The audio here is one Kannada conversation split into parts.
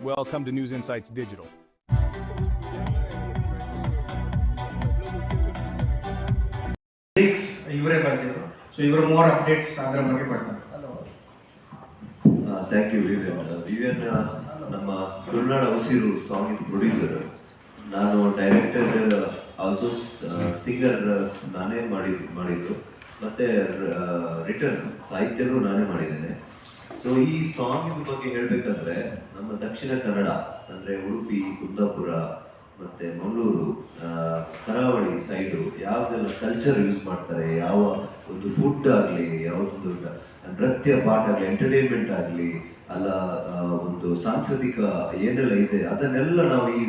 Welcome to News Insights Digital. ಇವರೇ ಬರ್ತಿದ್ರು ಸೊ ಇವರು ಮೋರ್ ಅಪ್ಡೇಟ್ಸ್ ಅದರ ಬಗ್ಗೆ ಕೊಡ್ತಾರೆ. ಥ್ಯಾಂಕ್ ಯು ವಿವಿಯನ್ ವಿವಿಯನ್ ನಮ್ಮ ತುಳುನಾಡ ಉಸಿರು ಸಾಂಗ್ ಪ್ರೊಡ್ಯೂಸರ್ ನಾನು ಡೈರೆಕ್ಟರ್ ಆಲ್ಸೋ ಸಿಂಗರ್ ನಾನೇ ಮಾಡಿದ್ದು ಮಾಡಿದ್ದು. ಮತ್ತೆ ರಿಟರ್ನ್ ಸಾಹಿತ್ಯನೂ ನಾನೇ ಮಾಡಿದ್ದೇನೆ. ಸೊ ಈ ಸಾಂಗ್ ಬಗ್ಗೆ ಹೇಳಬೇಕಂದ್ರೆ ನಮ್ಮ ದಕ್ಷಿಣ ಕನ್ನಡ, ಅಂದರೆ ಉಡುಪಿ, ಕುಂದಾಪುರ, ಮತ್ತೆ ಮಂಗಳೂರು ಕರಾವಳಿ ಸೈಡು ಯಾವುದೆಲ್ಲ ಕಲ್ಚರ್ ಯೂಸ್ ಮಾಡ್ತಾರೆ, ಯಾವ ಒಂದು ಫುಡ್ ಆಗಲಿ ಯಾವುದೊಂದು ನೃತ್ಯ, ಪಾಠ ಆಗಲಿ ಎಂಟರ್ಟೈನ್ಮೆಂಟ್ ಆಗಲಿ, ಅಲ್ಲ ಒಂದು ಸಾಂಸ್ಕೃತಿಕ ಏನೆಲ್ಲ ಇದೆ, ಅದನ್ನೆಲ್ಲ ನಾವು ಈ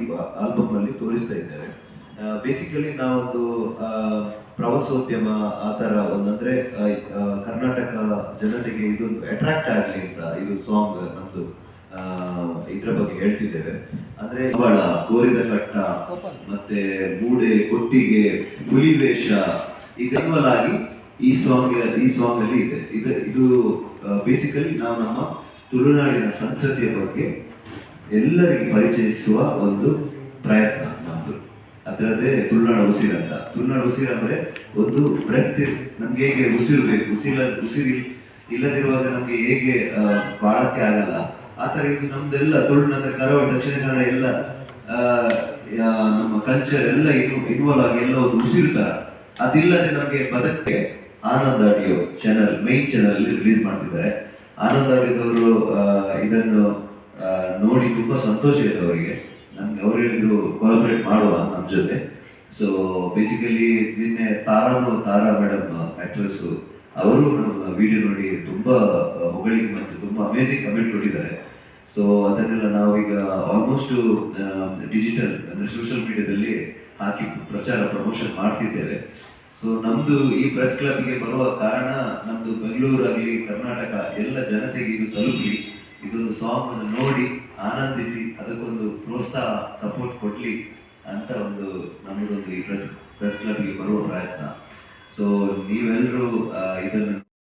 ಆಲ್ಬಮ್ ಅಲ್ಲಿ ತೋರಿಸ್ತಾ ಇದ್ದೇವೆ. ಬೇಸಿಕಲಿ ನಾವೊಂದು ಪ್ರವಾಸೋದ್ಯಮ ಆ ಥರ ಒಂದಂದ್ರೆ ಕರ್ನಾಟಕ ಜನತೆಗೆ ಇದೊಂದು ಅಟ್ರಾಕ್ಟ್ ಆಗಲಿ ಅಂತ ಇದು ಸಾಂಗ್ ನಮ್ದು ಆ, ಇದ್ರ ಬಗ್ಗೆ ಹೇಳ್ತಿದ್ದೇವೆ. ಅಂದ್ರೆ ಬಹಳ ಕೋರಿದ ಕಟ್ಟ ಮತ್ತೆ ಮೂಡೆ ಕೊಟ್ಟಿಗೆ ಹುಲಿ ವೇಷ ಆಗಿ ಈ ಸಾಂಗ್ ಈ ಸಾಂಗ್ ಅಲ್ಲಿ ಇದೆ ಇದು ಇದು ಬೇಸಿಕಲಿ ನಾವು ನಮ್ಮ ತುಳುನಾಡಿನ ಸಂಸ್ಕೃತಿಯ ಬಗ್ಗೆ ಎಲ್ಲರಿಗೆ ಪರಿಚಯಿಸುವ ಒಂದು ಪ್ರಯತ್ನ. ಅದರದ್ದೇ ತುಳುನಾಡ ಉಸಿರು ಅಂತ. ತುಳುನಾಡ ಅಂದ್ರೆ ಒಂದು ಬ್ರೆತ್ ನಮ್ಗೆ ಹೇಗೆ ಉಸಿರು ಬೇಕು ಉಸಿರ ಉಸಿರಿ ಇಲ್ಲದಿರುವಾಗ ನಮ್ಗೆ ಹೇಗೆ ಬಾಳಕ್ಕೆ ಆಗಲ್ಲ. ಆತರ ತರ ಇದು ನಮ್ದೆಲ್ಲ ತುಳುನಾಡ ಕರಾವಳಿ, ದಕ್ಷಿಣ ಕನ್ನಡ ಎಲ್ಲ ನಮ್ಮ ಕಲ್ಚರ್ ಎಲ್ಲ ಇನ್ವಾಲ್ವ್ ಆಗಿ ಎಲ್ಲ ಒಂದು ಉಸಿರು ತರ. ಅದಿಲ್ಲದೆ ನಮ್ಗೆ ಬದಕ್ಕೆ Anand audio channel main channel release ಮಾಡ್ತಿದ್ದಾರೆ. ಆನಂದ್ ಆಡಿಯೋದವರು ಇದನ್ನು ನೋಡಿ ತುಂಬಾ ಸಂತೋಷ ಇದೆ ಅವರಿಗೆ. ಅವ್ರು ಹೇಳಿದ್ರು ಕೋಲಾಬ್ರೇಟ್ ಮಾಡುವ ನಮ್ಮ ಜೊತೆ. ಸೊ ಬೇಸಿಕಲಿ ನಿನ್ನೆ ತಾರಾ ತಾರಾ ಮೇಡಮ್ ಆಕ್ಟ್ರೆಸ್ ಅವರು ನಮ್ಮ ವಿಡಿಯೋ ನೋಡಿ ತುಂಬಾ ಹೊಗಳಿಕೆ ಮತ್ತು ತುಂಬಾ ಅಮೇಸಿಂಗ್ ಕಮೆಂಟ್ ಕೊಟ್ಟಿದ್ದಾರೆ. ಸೊ ಅದನ್ನೆಲ್ಲ ನಾವೀಗ ಆಲ್ಮೋಸ್ಟ್ ಡಿಜಿಟಲ್ ಅಂದ್ರೆ ಸೋಷಿಯಲ್ ಮೀಡಿಯಾದಲ್ಲಿ ಹಾಕಿ ಪ್ರಚಾರ ಪ್ರಮೋಷನ್ ಮಾಡ್ತಿದ್ದೇವೆ. ಸೊ ನಮ್ದು ಈ ಪ್ರೆಸ್ ಕ್ಲಬ್ಗೆ ಬರುವ ಕಾರಣ ನಮ್ದು ಬೆಂಗಳೂರಾಗಲಿ ಕರ್ನಾಟಕ ಎಲ್ಲ ಜನತೆಗೆ ಇದು ತಲುಪಲಿ. ಇದೊಂದು ಸಾಂಗ್ ಅನ್ನು ನೋಡಿ, ಆನಂದಿಸಿ, ಅದಕ್ಕೊಂದು ಸಪೋರ್ಟ್ ಕೊಡಲಿ ಅಂತ ಒಂದು ನಮಗೊಂದು ಈ ಪ್ರೆಸ್ ಪ್ರೆಸ್ ಕ್ಲಬ್ಗೆ ಬರುವ ಪ್ರಯತ್ನ. ಸೊ ನೀವೆಲ್ಲರೂ ಇದನ್ನು